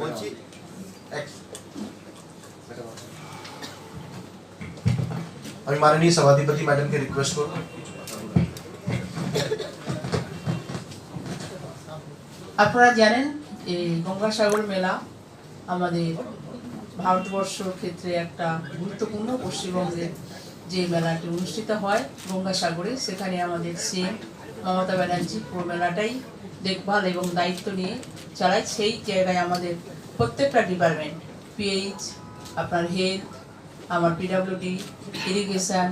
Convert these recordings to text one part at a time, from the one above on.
বলছি আমি মাননীয় সভাধিপতি ম্যাডামকে রিকোয়েস্ট করব। আপনারা জানেন, এই গঙ্গাসাগর মেলা আমাদের ভারতবর্ষ ক্ষেত্রে একটা গুরুত্বপূর্ণ পশ্চিমবঙ্গের যে মেলাটি অনুষ্ঠিত হয় গঙ্গাসাগরে সেখানে আমাদের সিএম মমতা ব্যানার্জি পুরো মেলাটাই দেখভাল এবং দায়িত্ব নিয়ে চালায়, সেই জায়গায় আমাদের প্রত্যেকটা ডিপার্টমেন্ট পিএইচ আপনার হেলথ আমার পিডাব্লিউডি ইরিগেশন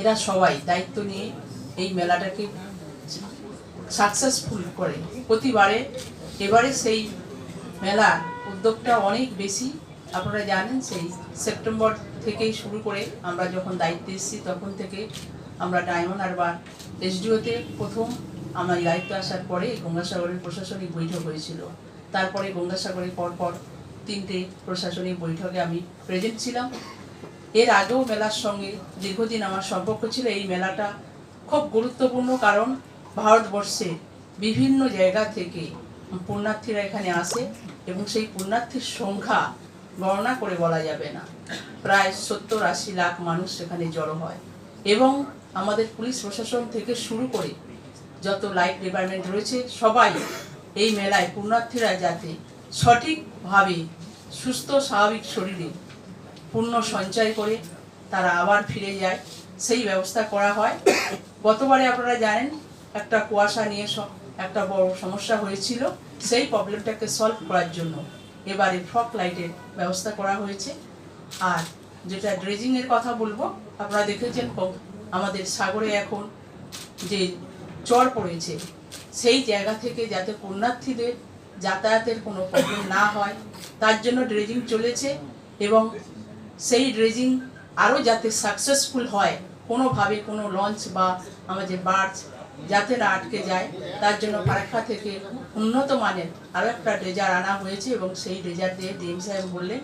এরা সবাই দায়িত্ব নিয়ে এই মেলাটাকে সাকসেসফুল করে। প্রতিবারে এবারে সেই মেলা উদ্যোগটা অনেক বেশি, আপনারা জানেন সেই সেপ্টেম্বর থেকেই শুরু করে আমরা যখন দায়িত্বে এসেছি তখন থেকে আমরা ডায়মন্ড হারবার এসডিওতে প্রথম আমার দায়িত্ব আসার পরে গঙ্গাসাগরের প্রশাসনিক বৈঠক হয়েছিল। তারপরে গঙ্গাসাগরের পরপর তিনটে প্রশাসনিক বৈঠকে আমি প্রেজেন্ট ছিলাম। এর আগেও মেলার সঙ্গে দীর্ঘদিন আমার সম্পর্ক ছিল। এই মেলাটা খুব গুরুত্বপূর্ণ কারণ ভারতবর্ষে বিভিন্ন জায়গা থেকে পুণ্যার্থীরা এখানে আসে এবং সেই পুণ্যার্থীর সংখ্যা গণনা করে বলা যাবে না। প্রায় সত্তর আশি লাখ মানুষ সেখানে জড়ো হয়। এবং আমাদের পুলিশ প্রশাসন থেকে শুরু করে যত লাইট ডিপার্টমেন্ট রয়েছে, সবাই এই মেলায় পুণ্যার্থীরা যাতে সঠিকভাবে সুস্থ, স্বাভাবিক শরীরে পুণ্য সঞ্চয় করে তারা আবার ফিরে যায়। সেই ব্যবস্থা করা হয়। গতবারে আপনারা জানেন, একটা কুয়াশা নিয়ে একটা বড় সমস্যা হয়েছিল। সেই প্রবলেমটাকে সলভ করার জন্য এবারে ফক লাইটের ব্যবস্থা করা হয়েছে। আর যেটা ড্রেজিংয়ের কথা বলব, আপনারা দেখেছেন আমাদের সাগরে এখন যে চর পড়েছে, সেই জায়গা থেকে যাতে পুণ্যার্থীদের যাতায়াতের কোনো প্রবলেম না হয়, তার জন্য ড্রেজিং চলেছে এবং সেই ড্রেজিং আরও যাতে সাকসেসফুল হয়, কোনোভাবে কোনো লঞ্চ বা আমাদের বার্চ যাতে না আটকে যায়, তার জন্য ফারাক্কা থেকে উন্নত মানের আরও একটা ড্রেজার আনা হয়েছে এবং সেই ড্রেজার দিয়ে ডিএম সাহেব বললেন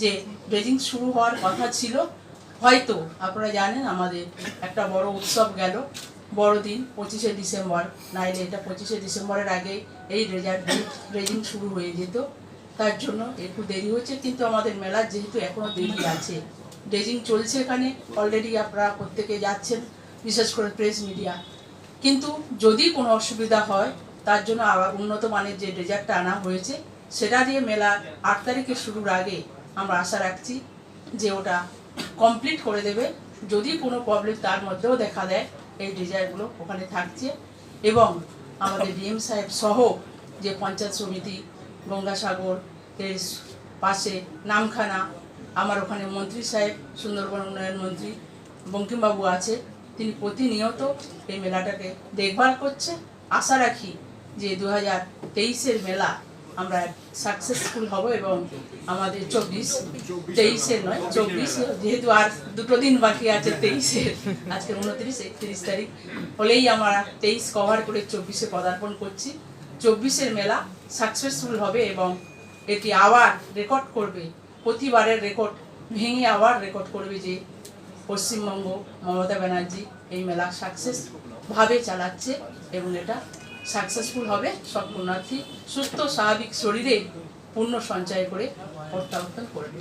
যে ড্রেজিং শুরু হওয়ার কথা ছিল। হয়তো আপনারা জানেন আমাদের একটা বড় উৎসব গেল, বড়দিন, পঁচিশে ডিসেম্বর। নাইলে এটা পঁচিশে ডিসেম্বরের আগে এই ড্রেজার ড্রেজিং শুরু হয়ে যেত। তার জন্য একটু দেরি হচ্ছে, কিন্তু আমাদের মেলার যেহেতু এখনও দেরি আছে। ড্রেজিং চলছে এখানে অলরেডি আপনারা প্রত্যেকে যাচ্ছেন, বিশেষ করে প্রেস মিডিয়া কিন্তু যদি কোনো অসুবিধা হয়, তার জন্য উন্নত মানের যে ড্রেজারটা আনা হয়েছে, সেটা দিয়ে মেলা আট তারিখে শুরুর আগে আমরা আশা রাখছি যে ওটা কমপ্লিট করে দেবে। যদি কোনো প্রবলেম তার মধ্যেও দেখা দেয়, এই ডিজাইনগুলো ওখানে থাকছে। এবং আমাদের ডিএম সাহেব সহ যে পঞ্চায়েত সমিতি, গঙ্গাসাগর, এর পাশে নামখানা, আমার ওখানে মন্ত্রী সাহেব, সুন্দরবন উন্নয়ন মন্ত্রী বঙ্কিমবাবু আছে, তিনি প্রতিনিয়ত এই মেলাটাকে দেখভাল করছে। আশা রাখি যে দু হাজার তেইশের মেলা আমরা সাকসেসফুল হব এবং আমাদের চব্বিশ, তেইশের নয়, চব্বিশ, যেহেতু আর দুটো দিন বাকি আছে তেইশের, আজকে উনত্রিশ, একত্রিশ তারিখ, হলেই আমরা তেইশ কভার করে চব্বিশে পদার্পণ করছি। চব্বিশের মেলা সাকসেসফুল হবে এবং এটি আবার রেকর্ড করবে, প্রতিবারের রেকর্ড ভেঙে আবার রেকর্ড করবে যে পশ্চিমবঙ্গ মমতা ব্যানার্জি এই মেলা সাকসেস ভাবে চালাচ্ছে এবং এটা সাকসেসফুল হবে সব পুণ্যার্থী সুস্থ স্বাভাবিক শরীরে পুণ্য সঞ্চয় করে প্রত্যাবর্তন করবে